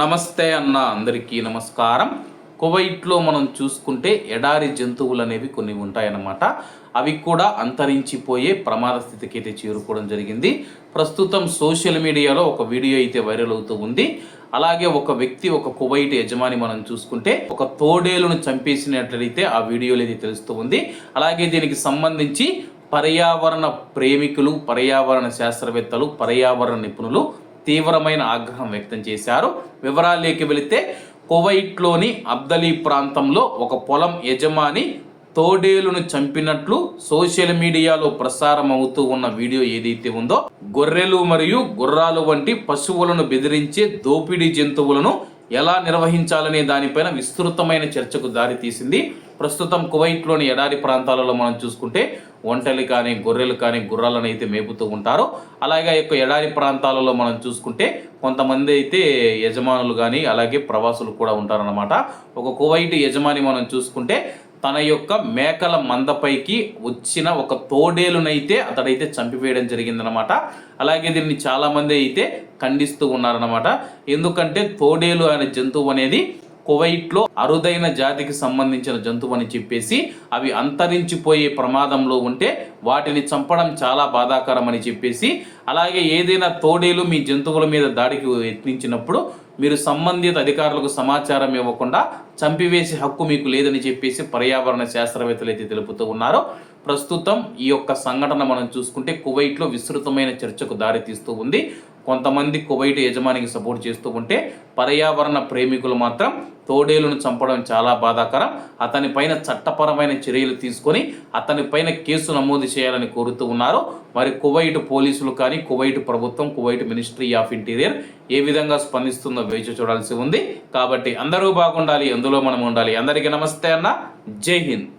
నమస్తే అన్న అందరికీ నమస్కారం. కువైట్లో మనం చూసుకుంటే ఎడారి జంతువులు అనేవి కొన్ని ఉంటాయన్నమాట. అవి కూడా అంతరించిపోయే ప్రమాద స్థితికి అయితే చేరుకోవడం జరిగింది. ప్రస్తుతం సోషల్ మీడియాలో ఒక వీడియో అయితే వైరల్ అవుతూ ఉంది. అలాగే ఒక వ్యక్తి ఒక కువైట్ యజమాని మనం చూసుకుంటే ఒక తోడేలును చంపేసినట్లయితే ఆ వీడియోలో అయితే తెలుస్తూ ఉంది. అలాగే దీనికి సంబంధించి పర్యావరణ ప్రేమికులు పర్యావరణ శాస్త్రవేత్తలు పర్యావరణ నిపుణులు తీవ్రమైన ఆగ్రహం వ్యక్తం చేశారు. వివరాలేకి వెళితే కువైట్లోని అబ్దలీ ప్రాంతంలో ఒక పొలం యజమాని తోడేలును చంపినట్లు సోషల్ మీడియాలో ప్రసారం అవుతూ ఉన్న వీడియో ఏదైతే ఉందో గొర్రెలు మరియు గుర్రాలు వంటి పశువులను బెదిరించే దోపిడీ జంతువులను ఎలా నిర్వహించాలనే దానిపైన విస్తృతమైన చర్చకు దారితీసింది. ప్రస్తుతం కువైట్లోని ఎడారి ప్రాంతాలలో మనం చూసుకుంటే ఒంటెలు కానీ గొర్రెలు కానీ గుర్రాలను అయితే మేపుతూ ఉంటారు. అలాగే ఆ యొక్క ఎడారి ప్రాంతాలలో మనం చూసుకుంటే కొంతమంది అయితే యజమానులు కానీ అలాగే ప్రవాసులు కూడా ఉంటారన్నమాట. ఒక కువైట్ యజమాని మనం చూసుకుంటే తన యొక్క మేకల మందపైకి వచ్చిన ఒక తోడేలునైతే అతడైతే చంపివేయడం జరిగిందనమాట అలాగే దీన్ని చాలామంది అయితే ఖండిస్తూ ఉన్నారనమాట ఎందుకంటే తోడేలు అనే జంతువు అనేది కువైట్లో అరుదైన జాతికి సంబంధించిన జంతువు అని చెప్పేసి అవి అంతరించిపోయే ప్రమాదంలో ఉంటే వాటిని చంపడం చాలా బాధాకరం అని చెప్పేసి అలాగే ఏదైనా తోడేలు మీ జంతువుల మీద దాడికి యత్నించినప్పుడు మీరు సంబంధిత అధికారులకు సమాచారం ఇవ్వకుండా చంపివేసే హక్కు మీకు లేదని చెప్పేసి పర్యావరణ శాస్త్రవేత్తలు అయితే తెలుపుతూ ఉన్నారు. ప్రస్తుతం ఈ యొక్క సంఘటన మనం చూసుకుంటే కువైట్లో విస్తృతమైన చర్చకు దారితీస్తూ ఉంది. కొంతమంది కువైట్ యజమానికి సపోర్ట్ చేస్తూ ఉంటే పర్యావరణ ప్రేమికులు మాత్రం తోడేలును చంపడం చాలా బాధాకరం. అతని పైన చట్టపరమైన చర్యలు తీసుకొని అతని పైన కేసు నమోదు చేయాలని కోరుతూ ఉన్నారు. మరి కువైట్ పోలీసులు కానీ కువైట్ ప్రభుత్వం కువైట్ మినిస్ట్రీ ఆఫ్ ఇంటీరియర్ ఏ విధంగా స్పందిస్తుందో వేచి చూడాల్సి ఉంది. కాబట్టి అందరూ బాగుండాలి అందులో మనం ఉండాలి. అందరికీ నమస్తే అన్న. జై హింద్.